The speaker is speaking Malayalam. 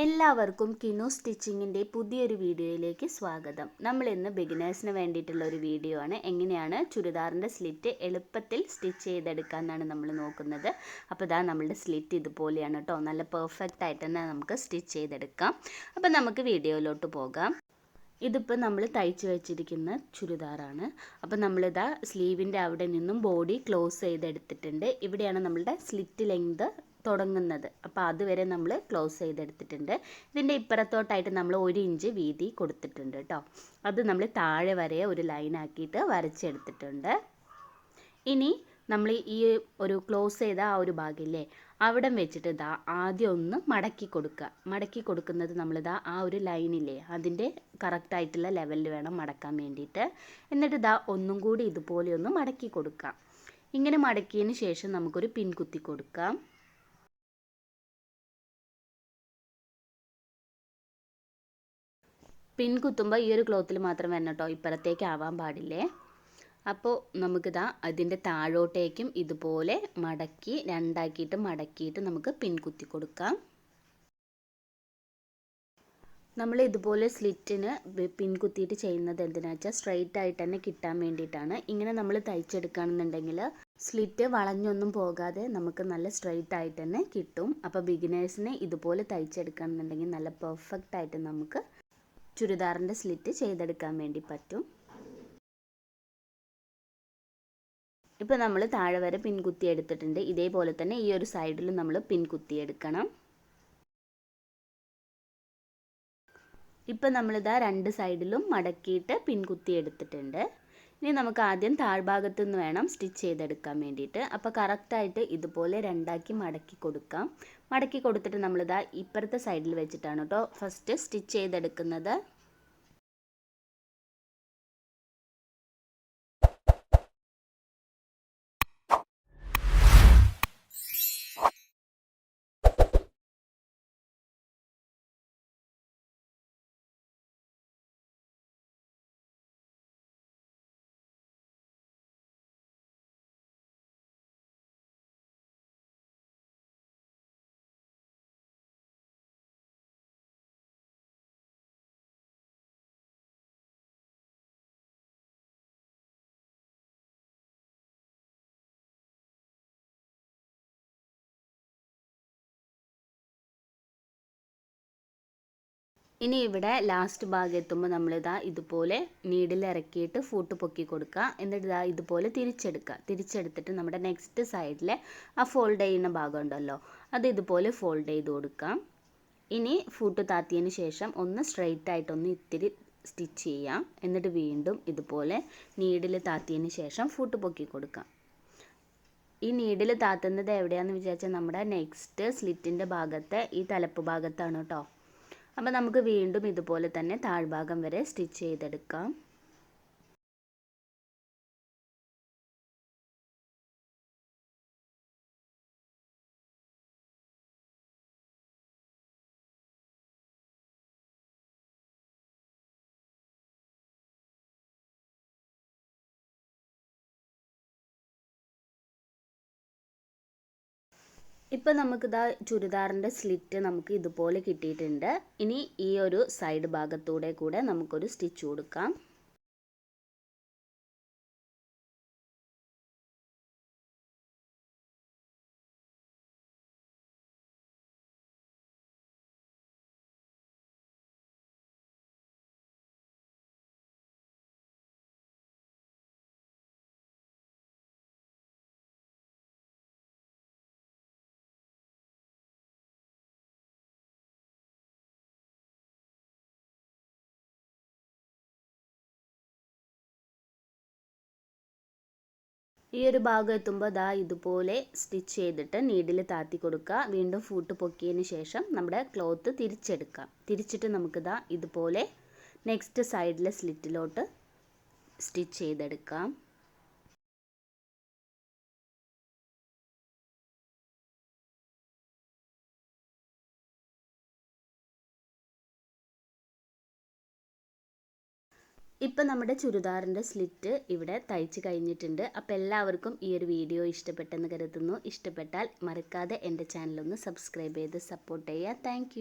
എല്ലാവർക്കും കിനോ സ്റ്റിച്ചിങ്ങിന്റെ പുതിയൊരു വീഡിയോയിലേക്ക് സ്വാഗതം. നമ്മൾ ഇന്ന് ബിഗിനേഴ്സിന് വേണ്ടിയിട്ടുള്ള ഒരു വീഡിയോ ആണ്. എങ്ങനെയാണ് ചുരിദാറിന്റെ സ്ലിറ്റ് എളുപ്പത്തിൽ സ്റ്റിച്ച് ചെയ്തെടുക്കാൻ എന്നാണ് നമ്മൾ നോക്കുന്നത്. അപ്പോൾ ഇതാ നമ്മളുടെ സ്ലിറ്റ് ഇതുപോലെയാണ് കേട്ടോ. നല്ല പെർഫെക്റ്റ് ആയിട്ട് തന്നെ നമുക്ക് സ്റ്റിച്ച് ചെയ്തെടുക്കാം. അപ്പോൾ നമുക്ക് വീഡിയോയിലോട്ട് പോകാം. ഇതിപ്പോൾ നമ്മൾ തയ്ച്ച് വെച്ചിരിക്കുന്ന ചുരിദാറാണ്. അപ്പോൾ നമ്മളിതാ സ്ലീവിന്റെ അവിടെ നിന്നും ബോഡി ക്ലോസ് ചെയ്തെടുത്തിട്ടുണ്ട്. ഇവിടെയാണ് നമ്മളുടെ സ്ലിറ്റ് ലെങ്ത് തുടങ്ങുന്നത്. അപ്പോൾ അതുവരെ നമ്മൾ ക്ലോസ് ചെയ്തെടുത്തിട്ടുണ്ട്. ഇതിന്റെ ഇപ്പുറത്തോട്ടായിട്ട് നമ്മൾ ഒരു ഇഞ്ച് വീതി കൊടുത്തിട്ടുണ്ട് കേട്ടോ. അത് നമ്മൾ താഴെ വരെ ഒരു ലൈനാക്കിയിട്ട് വരച്ചെടുത്തിട്ടുണ്ട്. ഇനി നമ്മൾ ഈ ഒരു ക്ലോസ് ചെയ്ത ആ ഒരു ഭാഗമില്ലേ അവിടം വെച്ചിട്ട് ഇതാ ആദ്യം ഒന്ന് മടക്കി കൊടുക്കുക മടക്കി കൊടുക്കുന്നത് നമ്മളിതാ ആ ഒരു ലൈനില്ലേ അതിന്റെ കറക്റ്റായിട്ടുള്ള ലെവലിൽ വേണം മടക്കാൻ വേണ്ടിയിട്ട്. എന്നിട്ട് ഇതാ ഒന്നും കൂടി ഇതുപോലെ ഒന്ന് മടക്കി കൊടുക്കാം. ഇങ്ങനെ മടക്കിയതിന് ശേഷം നമുക്കൊരു പിൻകുത്തി കൊടുക്കാം. പിൻ കുത്തുമ്പോൾ ഈ ഒരു ക്ലോത്തിൽ മാത്രം വരണം കേട്ടോ ഇപ്പുറത്തേക്ക് ആവാൻ പാടില്ലേ? അപ്പോൾ നമുക്കിതാ അതിന്റെ താഴോട്ടേക്കും ഇതുപോലെ മടക്കി രണ്ടാക്കിയിട്ട് മടക്കിയിട്ട് നമുക്ക് പിൻകുത്തി കൊടുക്കാം. നമ്മൾ ഇതുപോലെ സ്ലിറ്റിന് പിൻകുത്തിയിട്ട് ചെയ്യുന്നത് എന്തിനാ വെച്ചാൽ സ്ട്രെയിറ്റ് ആയിട്ട് തന്നെ കിട്ടാൻ വേണ്ടിയിട്ടാണ്. ഇങ്ങനെ നമ്മൾ തയ്ച്ചെടുക്കുകയാണെന്നുണ്ടെങ്കിൽ സ്ലിറ്റ് വളഞ്ഞൊന്നും പോകാതെ നമുക്ക് നല്ല സ്ട്രെയിറ്റ് ആയിട്ട് തന്നെ കിട്ടും. അപ്പോൾ ബിഗിനേഴ്സിനെ ഇതുപോലെ തയ്ച്ചെടുക്കുകയാണെന്നുണ്ടെങ്കിൽ നല്ല പെർഫെക്റ്റ് ആയിട്ട് നമുക്ക് ചുരിദാറിന്റെ സ്ലിറ്റ് ചെയ്തെടുക്കാൻ വേണ്ടി പറ്റും. ഇപ്പോൾ നമ്മൾ താഴെ വരെ പിൻകുത്തി എടുത്തിട്ടുണ്ട്. ഇതേപോലെ തന്നെ ഈ ഒരു സൈഡിൽ നമ്മൾ പിൻകുത്തി എടുക്കണം. ഇപ്പം നമ്മളിതാ രണ്ട് സൈഡിലും മടക്കിയിട്ട് പിൻകുത്തി എടുത്തിട്ടുണ്ട്. ഇനി നമുക്ക് ആദ്യം താഴ്ഭാഗത്തു നിന്ന് വേണം സ്റ്റിച്ച് ചെയ്തെടുക്കാൻ വേണ്ടിയിട്ട്. അപ്പോൾ കറക്റ്റായിട്ട് ഇതുപോലെ രണ്ടാക്കി മടക്കി കൊടുക്കാം. മടക്കി കൊടുത്തിട്ട് നമ്മളിതാ ഇപ്പുറത്തെ സൈഡിൽ വെച്ചിട്ടാണ് കേട്ടോ ഫസ്റ്റ് സ്റ്റിച്ച് ചെയ്തെടുക്കുന്നത്. ഇനി ഇവിടെ ലാസ്റ്റ് ഭാഗം എത്തുമ്പോൾ നമ്മളിതാ ഇതുപോലെ നീഡിൽ ഇറക്കിയിട്ട് ഫൂട്ട് പൊക്കി കൊടുക്കുക. എന്നിട്ട് ഇതാ ഇതുപോലെ തിരിച്ചെടുക്കുക. തിരിച്ചെടുത്തിട്ട് നമ്മുടെ നെക്സ്റ്റ് സൈഡിലെ ആ ഫോൾഡ് ചെയ്യുന്ന ഭാഗം ഉണ്ടല്ലോ അത് ഇതുപോലെ ഫോൾഡ് ചെയ്ത് കൊടുക്കാം. ഇനി ഫൂട്ട് താത്തിയതിന് ശേഷം ഒന്ന് സ്ട്രെയിറ്റ് ആയിട്ടൊന്ന് ഇത്തിരി സ്റ്റിച്ച് ചെയ്യാം. എന്നിട്ട് വീണ്ടും ഇതുപോലെ നീഡിൽ താത്തിയതിന് ശേഷം ഫൂട്ട് പൊക്കി കൊടുക്കാം. ഈ നീഡിൽ താത്തുന്നത് എവിടെയാണെന്ന് വിചാരിച്ചാൽ നമ്മുടെ നെക്സ്റ്റ് സ്ലിറ്റിന്റെ ഭാഗത്തെ ഈ തലപ്പ് ഭാഗത്താണ് കേട്ടോ. അപ്പോൾ നമുക്ക് വീണ്ടും ഇതുപോലെ തന്നെ താഴ്ഭാഗം വരെ സ്റ്റിച്ച് ചെയ്തെടുക്കാം. ഇപ്പോൾ നമുക്കിതാ ചുരിദാറിന്റെ സ്ലിറ്റ് നമുക്ക് ഇതുപോലെ കിട്ടിയിട്ടുണ്ട്. ഇനി ഈ ഒരു സൈഡ് ഭാഗത്തൂടെ കൂടെ നമുക്കൊരു സ്റ്റിച്ച് കൊടുക്കാം. ഈ ഒരു ഭാഗം എത്തുമ്പോൾ ദാ ഇതുപോലെ സ്റ്റിച്ച് ചെയ്തിട്ട് നീഡിൽ താത്തി കൊടുക്കുക. വീണ്ടും ഫൂട്ട് പൊക്കിയതിന് ശേഷം നമ്മുടെ ക്ലോത്ത് തിരിച്ചെടുക്കാം തിരിച്ചിട്ട് നമുക്ക് ദാ ഇതുപോലെ നെക്സ്റ്റ് സൈഡിലെ സ്ലിറ്റിലോട്ട് സ്റ്റിച്ച് ചെയ്തെടുക്കാം. ഇപ്പം നമ്മുടെ ചുരിദാറിന്റെ സ്ലിറ്റ് ഇവിടെ തയ്ച്ച് കഴിഞ്ഞിട്ടുണ്ട്. അപ്പോൾ എല്ലാവർക്കും ഈ ഒരു വീഡിയോ ഇഷ്ടപ്പെട്ടെന്ന് കരുതുന്നു. ഇഷ്ടപ്പെട്ടാൽ മറക്കാതെ എന്റെ ചാനലൊന്ന് സബ്സ്ക്രൈബ് ചെയ്ത് സപ്പോർട്ട് ചെയ്യുക. താങ്ക്